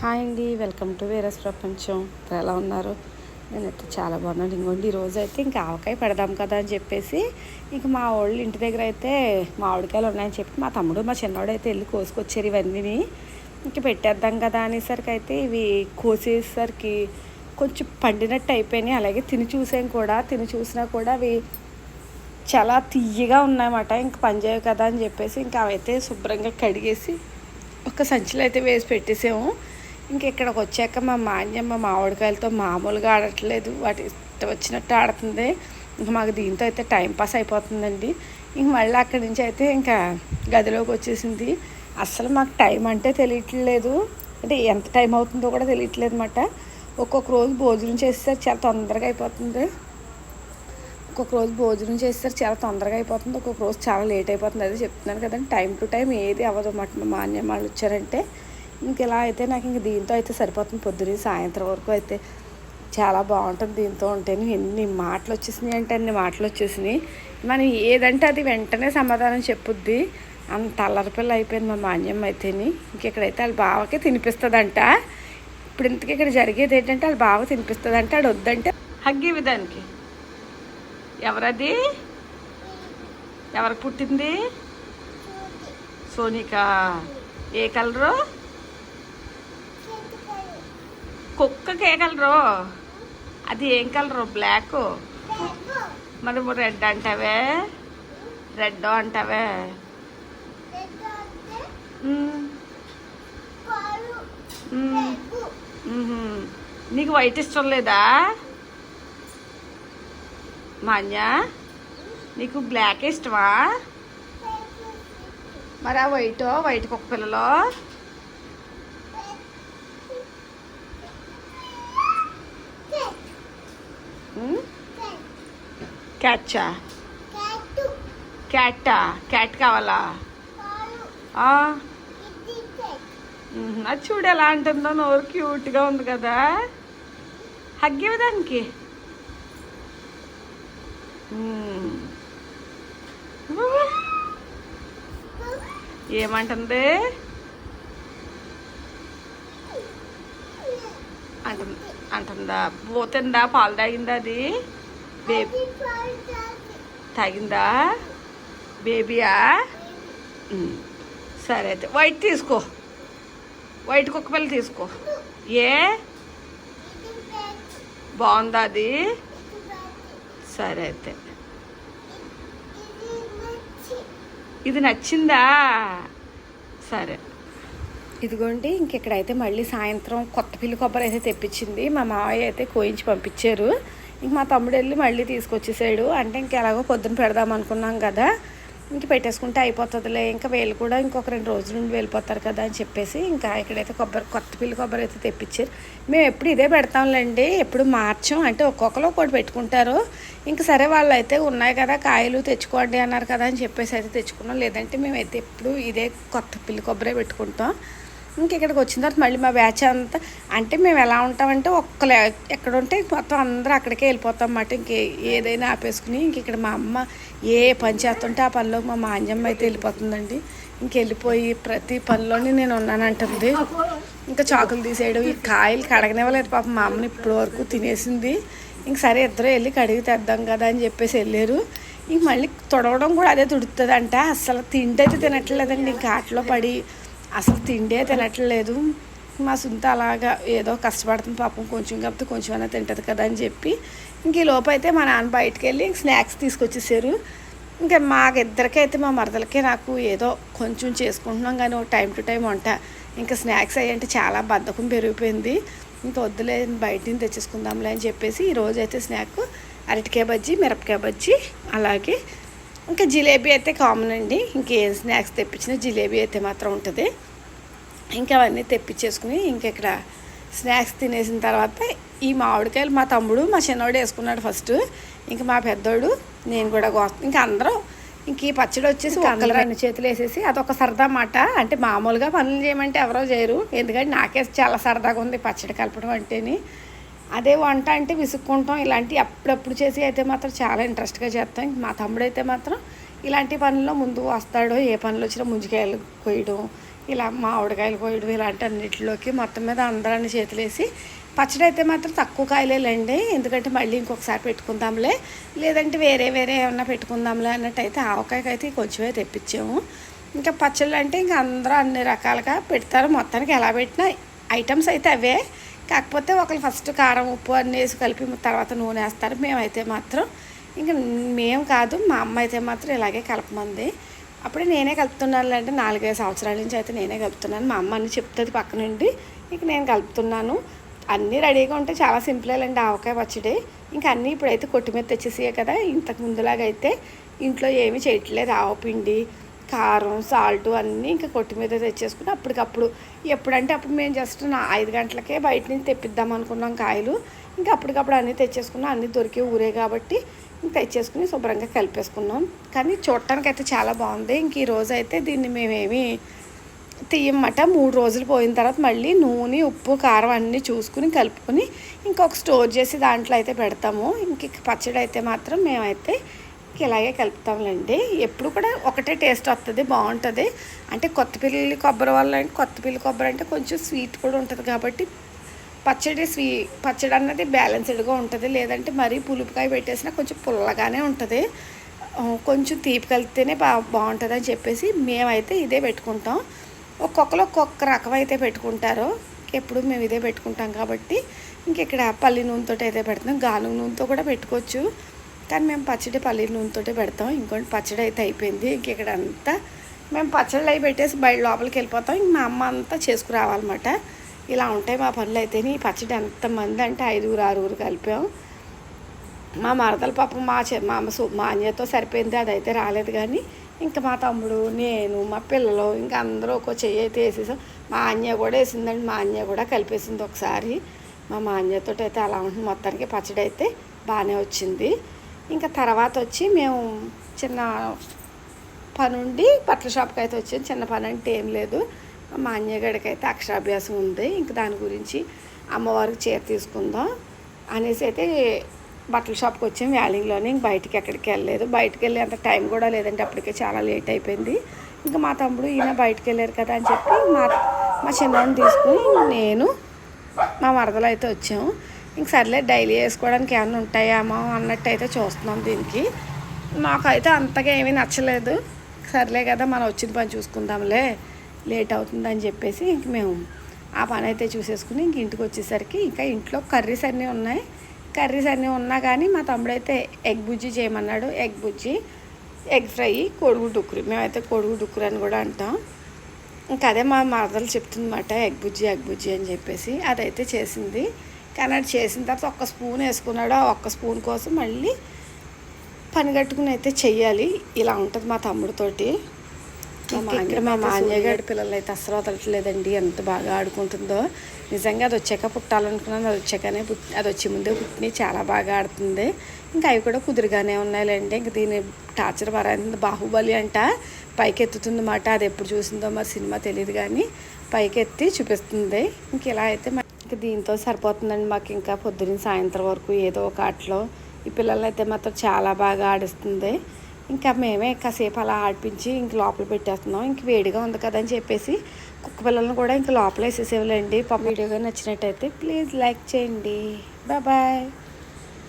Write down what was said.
Hi అండి welcome to వేరస్ ప్రపంచం. ఇప్పుడు ఎలా ఉన్నారు? నేనైతే చాలా బాగున్నాను. ఇంకోండి ఈరోజు అయితే ఇంకా ఆవకాయ పెడదాం కదా అని చెప్పేసి ఇంక మా వాళ్ళు ఇంటి దగ్గర అయితే మామిడికాయలు ఉన్నాయని చెప్పి మా తమ్ముడు మా చిన్నవాడు అయితే వెళ్ళి కోసుకొచ్చారు ఇవన్నీ ఇంక పెట్టేద్దాం కదా అనేసరికి అయితే ఇవి కోసేసరికి కొంచెం పండినట్టు అయిపోయినాయి. అలాగే తిని చూసాం కూడా. తిని చూసినా కూడా అవి చాలా తీయగా ఉన్నాయన్నమాట. ఇంక పనిచేయవు కదా అని చెప్పేసి ఇంకా అవైతే శుభ్రంగా కడిగేసి ఒక సంచిలో అయితే వేసి పెట్టేసాము. ఇంక ఇక్కడికి వచ్చాక మా మాన్యమ్మ మామిడికాయలతో మామూలుగా ఆడట్లేదు. వాటి ఇష్టం వచ్చినట్టు ఆడుతుంది. ఇంకా మాకు దీంతో అయితే టైం పాస్ అయిపోతుందండి. ఇంక మళ్ళీ అక్కడి నుంచి అయితే ఇంకా గదిలోకి వచ్చేసింది. అస్సలు మాకు టైం అంటే తెలియట్లేదు. అంటే ఎంత టైం అవుతుందో కూడా తెలియట్లేదు అనమాట ఒక్కొక్క రోజు భోజనం చేసేసరికి చాలా తొందరగా అయిపోతుంది. ఒక్కొక్క రోజు భోజనం చేసేసరికి చాలా తొందరగా అయిపోతుంది. ఒక్కొక్క రోజు చాలా లేట్ అయిపోతుంది. అదే చెప్తున్నాను కదండి. టైం టు టైం ఏది అవ్వదు అన్నమాట. మా మాన్యం వాళ్ళు వచ్చారంటే ఇంక ఇలా అయితే నాకు ఇంక దీంతో అయితే సరిపోతుంది. పొద్దున సాయంత్రం వరకు అయితే చాలా బాగుంటుంది దీంతో ఉంటేనే ఎన్ని మాటలు వచ్చేసినాయి అంటే అన్ని మాటలు వచ్చేసినాయి. మనం ఏదంటే అది వెంటనే సమాధానం చెప్పుద్ది. అంత అల్లరిపిల్ల అయిపోయింది మా మాన్యం అయితేని. ఇంకెక్కడైతే వాళ్ళ బావకే తినిపిస్తుందంట. ఇప్పుడు ఇంతకీ ఇక్కడ జరిగేది ఏంటంటే వాళ్ళ బావ తినిపిస్తుందంటే ఆడు వద్దంటే హగ్గివి దానికి ఎవరది? ఎవరికి పుట్టింది? సోనికా? ఏ కలరు? కుక్కకి ఏ కలరు అది ఏం కలరు? బ్లాక్. మరి రెడ్ అంటావే? రెడ్ అంటావే? నీకు వైట్ ఇష్టం లేదా? మాన్యా నీకు బ్లాక్ ఇష్టమా? మరి ఆ వైట్ వైట్ కుక్క పిల్లలో? క్యాచ్చా క్యాటా. క్యాట్. కావాలా. అది చూడు ఎలా అంటుందో నోరు క్యూట్గా ఉంది కదా. హగ్గివి దానికి. ఏమంటుంది? అంటుంది అంటుందా? పోతుందా పాలు తాగిందా అది? బేబీ తగిందా? బేబీయా? సరే అయితే. వైట్ తీసుకో. వైట్ కుక్కపిల్ల తీసుకో. ఏ? బాగుందా అది? సరే అయితే. ఇది నచ్చిందా? సరే. ఇదిగోండి ఇంకెక్కడైతే మళ్ళీ సాయంత్రం కొత్త పిల్లి కొబ్బరి అయితే తెప్పించింది. మా మావయ్య అయితే కోయించి పంపించారు. ఇంక మా తమ్ముడు వెళ్ళి మళ్ళీ తీసుకొచ్చేసాడు అంటే ఇంక ఎలాగో పొద్దున పెడదాం అనుకున్నాం కదా. ఇంక పెట్టేసుకుంటే అయిపోతుందిలే. ఇంకా వీళ్ళు కూడా ఇంకొక రెండు రోజుల నుండి వెళ్ళిపోతారు కదా అని చెప్పేసి ఇంకా ఇక్కడైతే కొబ్బరి కొత్త పిల్లి కొబ్బరి అయితే తెప్పించారు. మేము ఎప్పుడు ఇదే పెడతాంలేండి. ఎప్పుడు మార్చం. అంటే ఒక్కొక్కరు ఒకటి పెట్టుకుంటారు. ఇంక సరే వాళ్ళు అయితే ఉన్నాయి కదా కాయలు తెచ్చుకోండి అన్నారు కదా అని చెప్పేసి అయితే తెచ్చుకున్నాం. లేదంటే మేమైతే ఎప్పుడు ఇదే కొత్త పిల్లి కొబ్బరే పెట్టుకుంటాం. ఇంక ఇక్కడికి వచ్చిన తర్వాత మళ్ళీ మా బ్యాచ్ అంతా అంటే మేము ఎలా ఉంటామంటే ఒక్కలే ఎక్కడ ఉంటే మొత్తం అందరూ అక్కడికే వెళ్ళిపోతాం అన్నమాట. ఇంక ఏదైనా ఆపేసుకుని ఇంక ఇక్కడ మా అమ్మ ఏ పని చేస్తుంటే ఆ పనిలో మా మాంజమ్మ అయితే వెళ్ళిపోతుందండి. ఇంకెళ్ళిపోయి ప్రతి పనిలోని నేను ఉన్నానంటుంది. ఇంకా చాకులు తీసేయడం ఈ కాయలు కడగనివ్వలేదు పాపం మా అమ్మని ఇప్పటి వరకు తినేసింది. ఇంక సరే ఇద్దరు వెళ్ళి కడిగి తెద్దాం కదా అని చెప్పేసి వెళ్ళారు. ఇంక మళ్ళీ తొడవడం కూడా అదే తుడుతుంది అంట అసలు తిండి తినట్లేదండి. ఇంక ఆటలో పడి అసలు తిండే తినట్లేదు. మా సొంత అలాగా ఏదో కష్టపడుతుంది పాపం కొంచెం కాకపోతే కొంచెం అయినా తింటుంది కదా అని చెప్పి ఇంక ఈ లోపు అయితే మా నాన్న బయటకు వెళ్ళి స్నాక్స్ తీసుకొచ్చేసారు. ఇంకా మాకిద్దరికైతే మా మరదలకే నాకు ఏదో కొంచెం చేసుకుంటున్నాం కానీ ఒక టైం టు టైం వంట. ఇంకా స్నాక్స్ అయ్యంటే అంటే చాలా బద్ధకం పెరిగిపోయింది. ఇంకా వద్దులే బయట నుంచి తెచ్చేసుకుందాంలే అని చెప్పేసి ఈరోజు అయితే స్నాక్ అరటికాయ బజ్జీ మిరపకాయ బజ్జీ అలాగే ఇంకా జిలేబీ అయితే కామన్ అండి. ఇంకేం స్నాక్స్ తెప్పించినా జిలేబీ అయితే మాత్రం ఉంటుంది. ఇంకా అవన్నీ తెప్పించేసుకుని ఇంక ఇక్కడ స్నాక్స్ తినేసిన తర్వాత ఈ మామిడికాయలు మా తమ్ముడు మా చిన్నోడు వేసుకున్నాడు ఫస్ట్. ఇంకా మా పెద్దోడు నేను కూడా కోస్తాను ఇంకా అందరూ ఇంక ఈ పచ్చడి వచ్చేసి ఒక్కలు రెండు చేతులు వేసేసి అదొక సరదా మాట అంటే మామూలుగా పనులు చేయమంటే ఎవరో చేయరు. ఎందుకంటే నాకే చాలా సరదాగా ఉంది పచ్చడి కలపడం అంటేని. అదే వంట అంటే విసుక్కుంటాం. ఇలాంటివి అప్పుడప్పుడు చేసి అయితే మాత్రం చాలా ఇంట్రెస్ట్గా చేస్తాం. ఇంక మా తమ్ముడు అయితే మాత్రం ఇలాంటి పనుల్లో ముందు వస్తాడు. ఏ పనులు వచ్చినా ముంజికాయలు కొయ్యడం ఇలా మామిడికాయలు కోయడం ఇలాంటి అన్నిటిలోకి మొత్తం మీద అందరాన్ని చేతులేసి పచ్చడి అయితే మాత్రం తక్కువ కాయలేలండి. ఎందుకంటే మళ్ళీ ఇంకొకసారి పెట్టుకుందాంలే. లేదంటే వేరే వేరే ఏమన్నా పెట్టుకుందాంలే అన్నట్టు అయితే ఆవకాయకి అయితే కొంచెమే తెప్పించాము. ఇంకా పచ్చళ్ళు అంటే ఇంకా అందరూ అన్ని రకాలుగా పెడతారు. మొత్తానికి ఎలా పెట్టినా ఐటమ్స్ అయితే అవే. కాకపోతే ఒకరు ఫస్ట్ కారం ఉప్పు అన్నీ వేసి కలిపి తర్వాత నూనె వేస్తారు. మేమైతే మాత్రం ఇంకా మేము కాదు మా అమ్మ అయితే మాత్రం ఇలాగే కలపమంది. అప్పుడే నేనే కలుపుతున్నాను అంటే నాలుగైదు సంవత్సరాల నుంచి అయితే నేనే కలుపుతున్నాను. మా అమ్మ అని చెప్తుంది పక్క నుండి ఇక నేను కలుపుతున్నాను. అన్నీ రెడీగా ఉంటే చాలా సింపులేలండి ఆవకాయ పచ్చడి. ఇంకా అన్నీ ఇప్పుడైతే కొట్టిమీద తెచ్చేసాయి కదా ఇంతకు ముందులాగా అయితే ఇంట్లో ఏమీ చేయట్లేదు. ఆవపిండి కారం సాల్ట్ అన్నీ ఇంకా కొట్టి మీద తెచ్చేసుకుని అప్పటికప్పుడు ఎప్పుడంటే అప్పుడు మేము జస్ట్ నా ఐదు గంటలకే బయట నుంచి తెప్పిద్దాం అనుకున్నాం కాయలు. ఇంకా అప్పటికప్పుడు అన్నీ తెచ్చేసుకున్నాం అన్నీ దొరికే ఊరే కాబట్టి ఇంక తెచ్చేసుకుని శుభ్రంగా కలిపేసుకున్నాం. కానీ చూడటానికి అయితే చాలా బాగుంది. ఇంక ఈ రోజు అయితే దీన్ని మేమేమి తీయమ్మట మూడు రోజులు పోయిన తర్వాత మళ్ళీ నూనె ఉప్పు కారం అన్నీ చూసుకుని కలుపుకొని ఇంకొక స్టోర్ చేసి దాంట్లో అయితే పెడతాము. ఇంక పచ్చడి అయితే మాత్రం మేమైతే ఇలాగే కలుపుతాంలేండి. ఎప్పుడు కూడా ఒకటే టేస్ట్ వస్తుంది బాగుంటుంది. అంటే కొత్తపిల్లి కొబ్బరి వల్ల కొత్తపిల్లి కొబ్బరి అంటే కొంచెం స్వీట్ కూడా ఉంటుంది కాబట్టి పచ్చడి స్వీ పచ్చడి అన్నది బ్యాలెన్స్డ్గా ఉంటుంది. లేదంటే మరీ పులుపుకాయ పెట్టేసినా కొంచెం పుల్లగానే ఉంటుంది. కొంచెం తీపి కలిపితేనే బా బాగుంటుంది అని చెప్పేసి మేమైతే ఇదే పెట్టుకుంటాం. ఒక్కొక్కరు ఒక్కొక్క రకం అయితే పెట్టుకుంటారు. ఎప్పుడు మేము ఇదే పెట్టుకుంటాం కాబట్టి ఇంక ఇక్కడ పల్లి నూనెతో అయితే పెడతాం. గానుగ నూనెతో కూడా పెట్టుకోవచ్చు. కానీ మేము పచ్చడి పల్లి నూనెతో పెడతాం. ఇంకోటి పచ్చడి అయితే అయిపోయింది. ఇంక ఇక్కడ అంతా మేము పచ్చళ్ళు అవి పెట్టేసి బయట లోపలికి వెళ్ళిపోతాం. ఇంక మా అమ్మ అంతా చేసుకురావాలన్నమాట. ఇలా ఉంటాయి మా పనులు అయితే. ఈ పచ్చడి ఎంతమంది అంటే ఐదుగురు ఆరుగురు కలిపాం. మా మరదల పాపం మా చె మా అమ్మ మా అన్యతో సరిపోయింది. అదైతే రాలేదు కానీ ఇంకా మా తమ్ముడు నేను మా పిల్లలు ఇంకా అందరూ ఒక చెయ్యి అయితే వేసేసాం. మా అన్య కూడా వేసిందండి. మా అన్య కూడా కలిపేసింది ఒకసారి. మా మా అన్యతో అయితే అలా ఉంటుంది. మొత్తానికి పచ్చడి అయితే బాగానే వచ్చింది. ఇంకా తర్వాత వచ్చి మేము చిన్న పని ఉండి బట్టల షాప్కి అయితే వచ్చాం. చిన్న పని అంటే ఏం లేదు. మా అన్యగడికి అయితే అక్షరాభ్యాసం ఉంది. ఇంకా దాని గురించి అమ్మవారికి చీర తీసుకుందాం అనేసి అయితే బట్టల షాప్కి వచ్చాం. వ్యాలింగ్లోనే ఇంక బయటికి ఎక్కడికి వెళ్ళలేదు. బయటికి వెళ్ళే అంత టైం కూడా లేదంటే అప్పటికే చాలా లేట్ అయిపోయింది. ఇంకా మా తమ్ముడు ఈయన బయటికి వెళ్ళారు కదా అని చెప్పి మా మా చిన్నవాడిని తీసుకుని నేను మా మరదలు అయితే వచ్చాము ఇంక సర్లే డైలీ వేసుకోవడానికి ఏమైనా ఉంటాయామో అన్నట్టు అయితే చూస్తున్నాం దీనికి. మాకైతే అంతగా ఏమీ నచ్చలేదు. సర్లే కదా మనం వచ్చిన పని చూసుకుందాంలే. లేట్ అవుతుందని చెప్పేసి ఇంక మేము ఆ పని అయితే చూసేసుకుని ఇంక ఇంటికి వచ్చేసరికి ఇంకా ఇంట్లో కర్రీస్ అన్నీ ఉన్నాయి. కర్రీస్ అన్నీ ఉన్నా కానీ మా తమ్ముడైతే ఎగ్ బుజ్జి చేయమన్నాడు. ఎగ్ బుజ్జి ఎగ్ ఫ్రై కొడుగు డుక్కురు మేమైతే కొడుగు డుక్కురు అని కూడా అంటాం. ఇంకా అదే మా మరదలు చెప్తుందన్నమాట ఎగ్ బుజ్జి ఎగ్ బుజ్జి అని చెప్పేసి. అదైతే చేసింది. కానీ అది చేసిన తర్వాత ఒక్క స్పూన్ వేసుకున్నాడు. ఆ ఒక్క స్పూన్ కోసం మళ్ళీ పని కట్టుకుని అయితే చెయ్యాలి. ఇలా ఉంటుంది మా తమ్ముడితోటి. ఇక్కడ మా మాన్యగాడి పిల్లలు అయితే అసలు వదలట్లేదండి. ఎంత బాగా ఆడుకుంటుందో. నిజంగా అది వచ్చాక పుట్టాలనుకున్నాను. అది వచ్చాకనే పుట్ అది వచ్చే ముందే పుట్టిని చాలా బాగా ఆడుతుంది. ఇంకా అవి కూడా కుదురుగానే ఉన్నాయిలేండి. ఇంక దీని టార్చర్ వరైంది బాహుబలి అంట పైకి ఎత్తుతుంది మాట. అది ఎప్పుడు చూసిందో మరి సినిమా తెలియదు కానీ పైకి ఎత్తి చూపిస్తుంది. ఇంక ఇలా అయితే ఇంక దీంతో సరిపోతుందండి మాకు. ఇంకా పొద్దున్న సాయంత్రం వరకు ఏదో ఒక ఆటలో ఈ పిల్లలు అయితే మాత్రం చాలా బాగా ఆడిస్తుంది. ఇంకా మేమే కాసేపు అలా ఆడిపించి ఇంక లోపల పెట్టేస్తున్నాం. ఇంక వేడిగా ఉంది కదా అని చెప్పేసి కుక్క పిల్లలను కూడా ఇంక లోపల వేసేసేవాళ్ళండి. పాప వీడియోగా నచ్చినట్టయితే ప్లీజ్ లైక్ చేయండి. బాయ్.